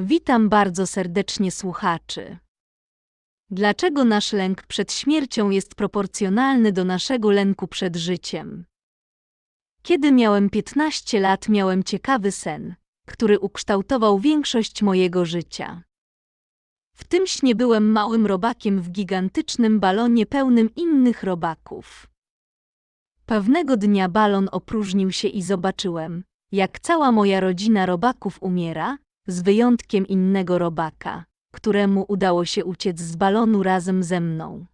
Witam bardzo serdecznie słuchaczy. Dlaczego nasz lęk przed śmiercią jest proporcjonalny do naszego lęku przed życiem? Kiedy miałem 15 lat, miałem ciekawy sen, który ukształtował większość mojego życia. W tym śnie byłem małym robakiem w gigantycznym balonie pełnym innych robaków. Pewnego dnia balon opróżnił się i zobaczyłem, jak cała moja rodzina robaków umiera, z wyjątkiem innego robaka, któremu udało się uciec z balonu razem ze mną.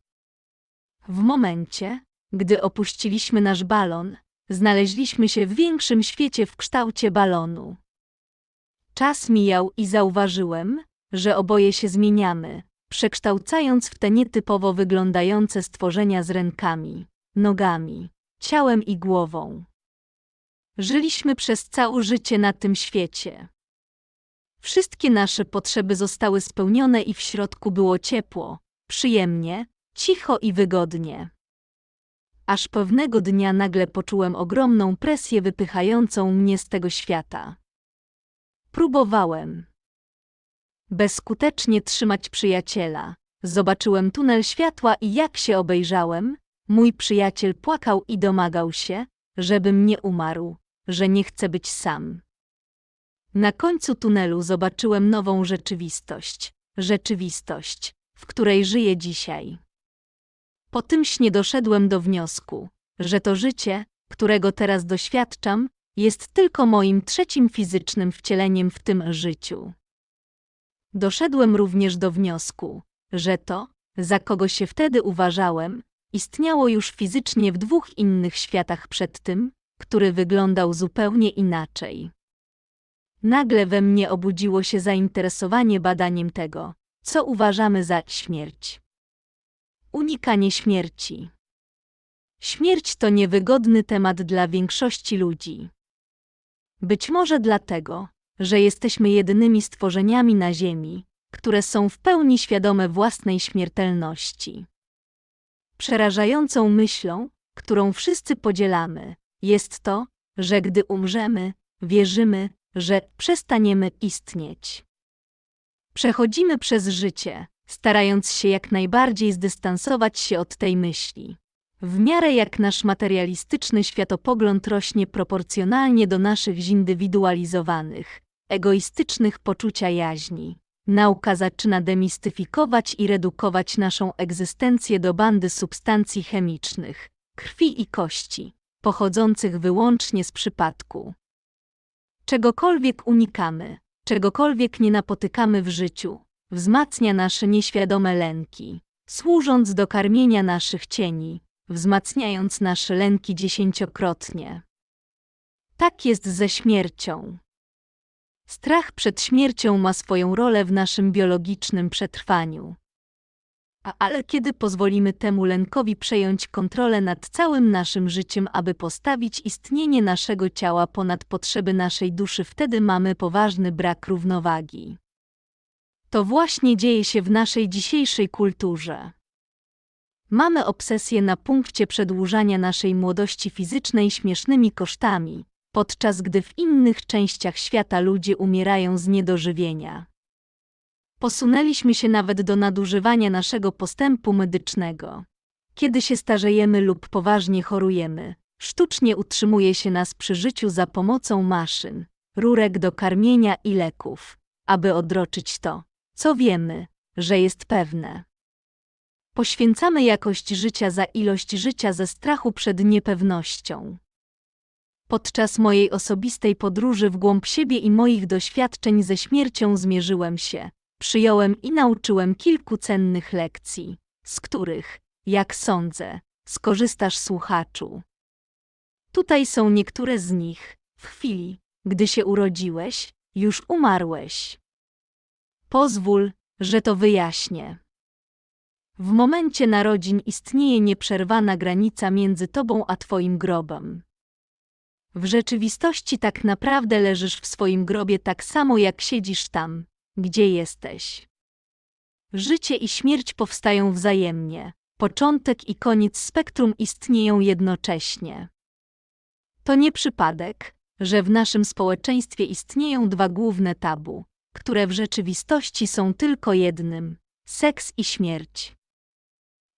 W momencie, gdy opuściliśmy nasz balon, znaleźliśmy się w większym świecie w kształcie balonu. Czas mijał i zauważyłem, że oboje się zmieniamy, przekształcając w te nietypowo wyglądające stworzenia z rękami, nogami, ciałem i głową. Żyliśmy przez całe życie na tym świecie. Wszystkie nasze potrzeby zostały spełnione i w środku było ciepło, przyjemnie, cicho i wygodnie. Aż pewnego dnia nagle poczułem ogromną presję wypychającą mnie z tego świata. Próbowałem bezskutecznie trzymać przyjaciela. Zobaczyłem tunel światła i jak się obejrzałem, mój przyjaciel płakał i domagał się, żebym nie umarł, że nie chce być sam. Na końcu tunelu zobaczyłem nową rzeczywistość, rzeczywistość, w której żyję dzisiaj. Po tym śnie doszedłem do wniosku, że to życie, którego teraz doświadczam, jest tylko moim trzecim fizycznym wcieleniem w tym życiu. Doszedłem również do wniosku, że to, za kogo się wtedy uważałem, istniało już fizycznie w dwóch innych światach przed tym, który wyglądał zupełnie inaczej. Nagle we mnie obudziło się zainteresowanie badaniem tego, co uważamy za śmierć. Unikanie śmierci. Śmierć to niewygodny temat dla większości ludzi. Być może dlatego, że jesteśmy jedynymi stworzeniami na Ziemi, które są w pełni świadome własnej śmiertelności. Przerażającą myślą, którą wszyscy podzielamy, jest to, że gdy umrzemy, wierzymy, że przestaniemy istnieć. Przechodzimy przez życie, starając się jak najbardziej zdystansować się od tej myśli. W miarę jak nasz materialistyczny światopogląd rośnie proporcjonalnie do naszych zindywidualizowanych, egoistycznych poczucia jaźni. Nauka zaczyna demistyfikować i redukować naszą egzystencję do bandy substancji chemicznych, krwi i kości, pochodzących wyłącznie z przypadku. Czegokolwiek unikamy, czegokolwiek nie napotykamy w życiu, wzmacnia nasze nieświadome lęki, służąc do karmienia naszych cieni, wzmacniając nasze lęki dziesięciokrotnie. Tak jest ze śmiercią. Strach przed śmiercią ma swoją rolę w naszym biologicznym przetrwaniu. Ale kiedy pozwolimy temu lękowi przejąć kontrolę nad całym naszym życiem, aby postawić istnienie naszego ciała ponad potrzeby naszej duszy, wtedy mamy poważny brak równowagi. To właśnie dzieje się w naszej dzisiejszej kulturze. Mamy obsesję na punkcie przedłużania naszej młodości fizycznej śmiesznymi kosztami, podczas gdy w innych częściach świata ludzie umierają z niedożywienia. Posunęliśmy się nawet do nadużywania naszego postępu medycznego. Kiedy się starzejemy lub poważnie chorujemy, sztucznie utrzymuje się nas przy życiu za pomocą maszyn, rurek do karmienia i leków, aby odroczyć to, co wiemy, że jest pewne. Poświęcamy jakość życia za ilość życia ze strachu przed niepewnością. Podczas mojej osobistej podróży w głąb siebie i moich doświadczeń ze śmiercią zmierzyłem się, przyjąłem i nauczyłem kilku cennych lekcji, z których, jak sądzę, skorzystasz słuchaczu. Tutaj są niektóre z nich. W chwili, gdy się urodziłeś, już umarłeś. Pozwól, że to wyjaśnię. W momencie narodzin istnieje nieprzerwana granica między tobą a twoim grobem. W rzeczywistości tak naprawdę leżysz w swoim grobie tak samo jak siedzisz tam, gdzie jesteś. Życie i śmierć powstają wzajemnie, początek i koniec spektrum istnieją jednocześnie. To nie przypadek, że w naszym społeczeństwie istnieją dwa główne tabu: które w rzeczywistości są tylko jednym seks i śmierć.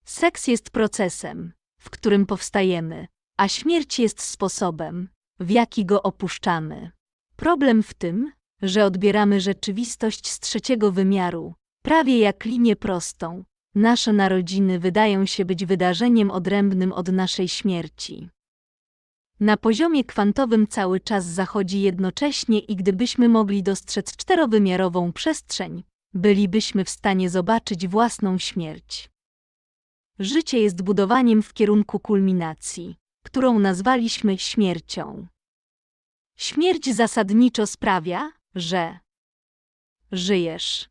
Seks jest procesem, w którym powstajemy, a śmierć jest sposobem, w jaki go opuszczamy. Problem w tym, że odbieramy rzeczywistość z trzeciego wymiaru, prawie jak linię prostą. Nasze narodziny wydają się być wydarzeniem odrębnym od naszej śmierci. Na poziomie kwantowym cały czas zachodzi jednocześnie i gdybyśmy mogli dostrzec czterowymiarową przestrzeń, bylibyśmy w stanie zobaczyć własną śmierć. Życie jest budowaniem w kierunku kulminacji, którą nazwaliśmy śmiercią. Śmierć zasadniczo sprawia, że żyjesz.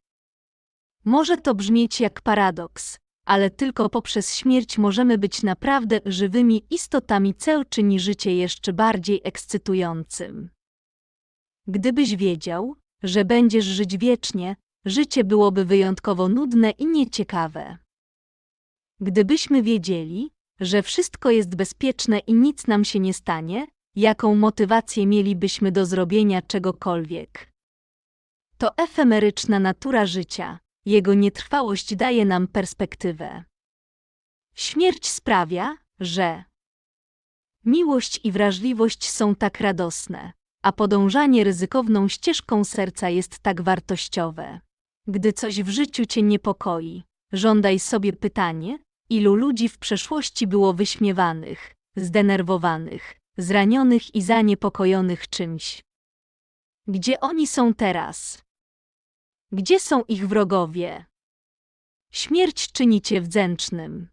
Może to brzmieć jak paradoks, ale tylko poprzez śmierć możemy być naprawdę żywymi istotami, co czyni życie jeszcze bardziej ekscytującym. Gdybyś wiedział, że będziesz żyć wiecznie, życie byłoby wyjątkowo nudne i nieciekawe. Gdybyśmy wiedzieli, że wszystko jest bezpieczne i nic nam się nie stanie, jaką motywację mielibyśmy do zrobienia czegokolwiek? To efemeryczna natura życia, jego nietrwałość daje nam perspektywę. Śmierć sprawia, że miłość i wrażliwość są tak radosne, a podążanie ryzykowną ścieżką serca jest tak wartościowe. Gdy coś w życiu cię niepokoi, żądaj sobie pytanie, ilu ludzi w przeszłości było wyśmiewanych, zdenerwowanych, zranionych i zaniepokojonych czymś. Gdzie oni są teraz? Gdzie są ich wrogowie? Śmierć czyni cię wdzięcznym.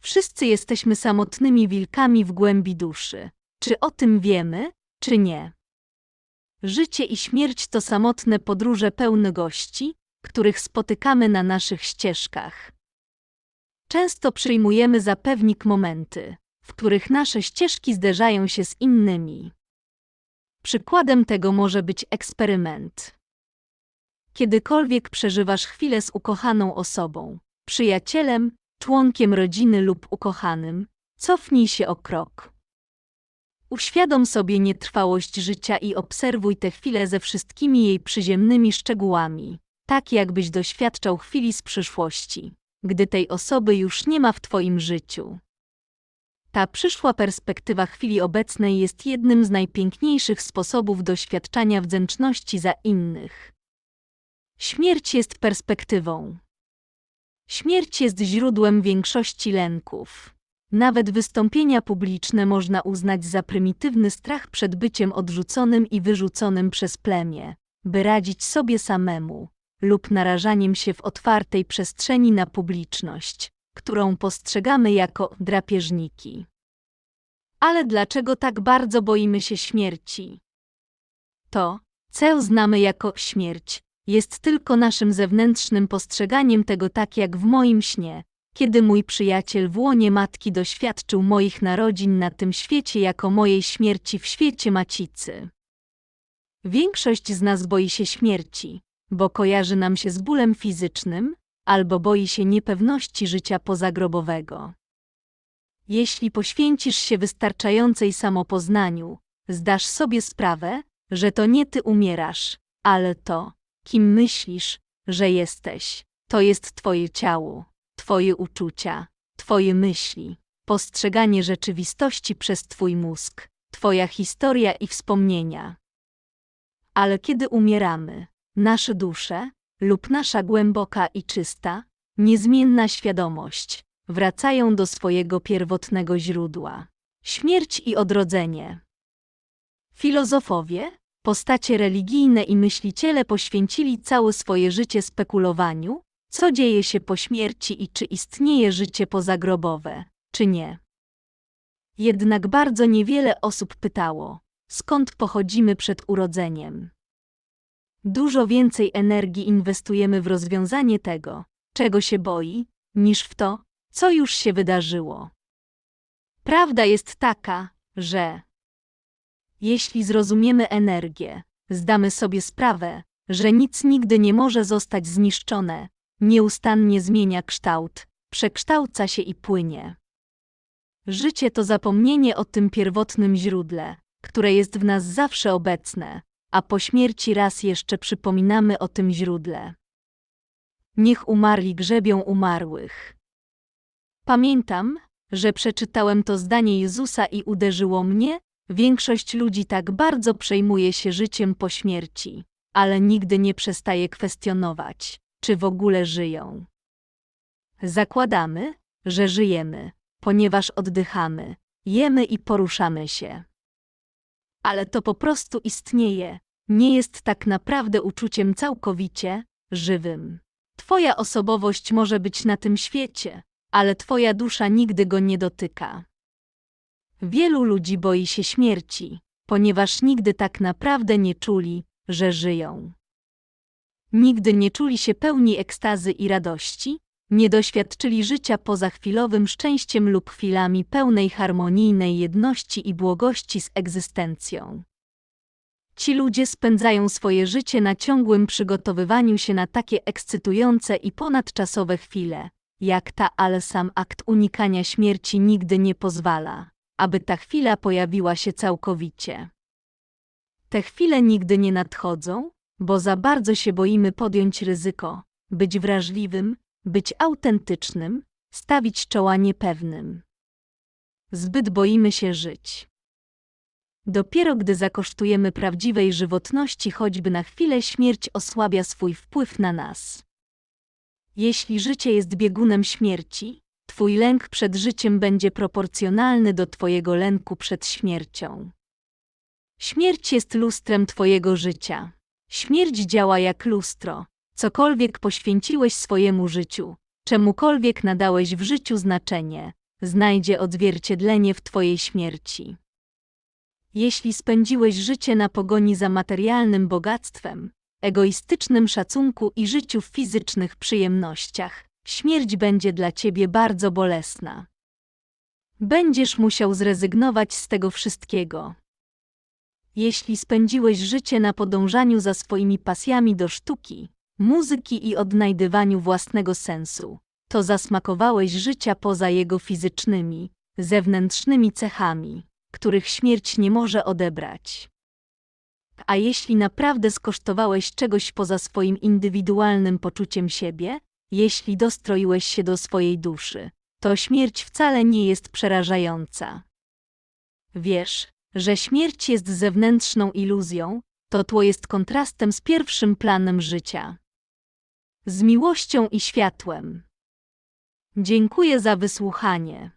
Wszyscy jesteśmy samotnymi wilkami w głębi duszy. Czy o tym wiemy, czy nie? Życie i śmierć to samotne podróże pełne gości, których spotykamy na naszych ścieżkach. Często przyjmujemy za pewnik momenty, w których nasze ścieżki zderzają się z innymi. Przykładem tego może być eksperyment. Kiedykolwiek przeżywasz chwilę z ukochaną osobą, przyjacielem, członkiem rodziny lub ukochanym, cofnij się o krok. Uświadom sobie nietrwałość życia i obserwuj tę chwilę ze wszystkimi jej przyziemnymi szczegółami, tak jakbyś doświadczał chwili z przyszłości, gdy tej osoby już nie ma w Twoim życiu. Ta przyszła perspektywa chwili obecnej jest jednym z najpiękniejszych sposobów doświadczania wdzięczności za innych. Śmierć jest perspektywą. Śmierć jest źródłem większości lęków. Nawet wystąpienia publiczne można uznać za prymitywny strach przed byciem odrzuconym i wyrzuconym przez plemię, by radzić sobie samemu, lub narażaniem się w otwartej przestrzeni na publiczność, którą postrzegamy jako drapieżniki. Ale dlaczego tak bardzo boimy się śmierci? To, co znamy jako śmierć, jest tylko naszym zewnętrznym postrzeganiem tego tak jak w moim śnie, kiedy mój przyjaciel w łonie matki doświadczył moich narodzin na tym świecie jako mojej śmierci w świecie macicy. Większość z nas boi się śmierci, bo kojarzy nam się z bólem fizycznym, albo boi się niepewności życia pozagrobowego. Jeśli poświęcisz się wystarczającej samopoznaniu, zdasz sobie sprawę, że to nie ty umierasz, ale to, kim myślisz, że jesteś. To jest Twoje ciało, Twoje uczucia, Twoje myśli, postrzeganie rzeczywistości przez Twój mózg, Twoja historia i wspomnienia. Ale kiedy umieramy, nasze dusze lub nasza głęboka i czysta, niezmienna świadomość wracają do swojego pierwotnego źródła. Śmierć i odrodzenie. Filozofowie, Postacie religijne i myśliciele poświęcili całe swoje życie spekulowaniu, co dzieje się po śmierci i czy istnieje życie pozagrobowe, czy nie. Jednak bardzo niewiele osób pytało, skąd pochodzimy przed urodzeniem. Dużo więcej energii inwestujemy w rozwiązanie tego, czego się boi, niż w to, co już się wydarzyło. Prawda jest taka, że jeśli zrozumiemy energię, zdamy sobie sprawę, że nic nigdy nie może zostać zniszczone, nieustannie zmienia kształt, przekształca się i płynie. Życie to zapomnienie o tym pierwotnym źródle, które jest w nas zawsze obecne, a po śmierci raz jeszcze przypominamy o tym źródle. Niech umarli grzebią umarłych. Pamiętam, że przeczytałem to zdanie Jezusa i uderzyło mnie. Większość ludzi tak bardzo przejmuje się życiem po śmierci, ale nigdy nie przestaje kwestionować, czy w ogóle żyją. Zakładamy, że żyjemy, ponieważ oddychamy, jemy i poruszamy się. Ale to po prostu istnieje, nie jest tak naprawdę uczuciem całkowicie żywym. Twoja osobowość może być na tym świecie, ale twoja dusza nigdy go nie dotyka. Wielu ludzi boi się śmierci, ponieważ nigdy tak naprawdę nie czuli, że żyją. Nigdy nie czuli się pełni ekstazy i radości, nie doświadczyli życia poza chwilowym szczęściem lub chwilami pełnej harmonijnej jedności i błogości z egzystencją. Ci ludzie spędzają swoje życie na ciągłym przygotowywaniu się na takie ekscytujące i ponadczasowe chwile, jak ta, ale sam akt unikania śmierci nigdy nie pozwala, aby ta chwila pojawiła się całkowicie. Te chwile nigdy nie nadchodzą, bo za bardzo się boimy podjąć ryzyko, być wrażliwym, być autentycznym, stawić czoła niepewnym. Zbyt boimy się żyć. Dopiero gdy zakosztujemy prawdziwej żywotności, choćby na chwilę śmierć osłabia swój wpływ na nas. Jeśli życie jest biegunem śmierci, Twój lęk przed życiem będzie proporcjonalny do Twojego lęku przed śmiercią. Śmierć jest lustrem Twojego życia. Śmierć działa jak lustro. Cokolwiek poświęciłeś swojemu życiu, czemukolwiek nadałeś w życiu znaczenie, znajdzie odzwierciedlenie w Twojej śmierci. Jeśli spędziłeś życie na pogoni za materialnym bogactwem, egoistycznym szacunku i życiu w fizycznych przyjemnościach, śmierć będzie dla ciebie bardzo bolesna. Będziesz musiał zrezygnować z tego wszystkiego. Jeśli spędziłeś życie na podążaniu za swoimi pasjami do sztuki, muzyki i odnajdywaniu własnego sensu, to zasmakowałeś życia poza jego fizycznymi, zewnętrznymi cechami, których śmierć nie może odebrać. A jeśli naprawdę skosztowałeś czegoś poza swoim indywidualnym poczuciem siebie, jeśli dostroiłeś się do swojej duszy, to śmierć wcale nie jest przerażająca. Wiesz, że śmierć jest zewnętrzną iluzją, to tło jest kontrastem z pierwszym planem życia. Z miłością i światłem. Dziękuję za wysłuchanie.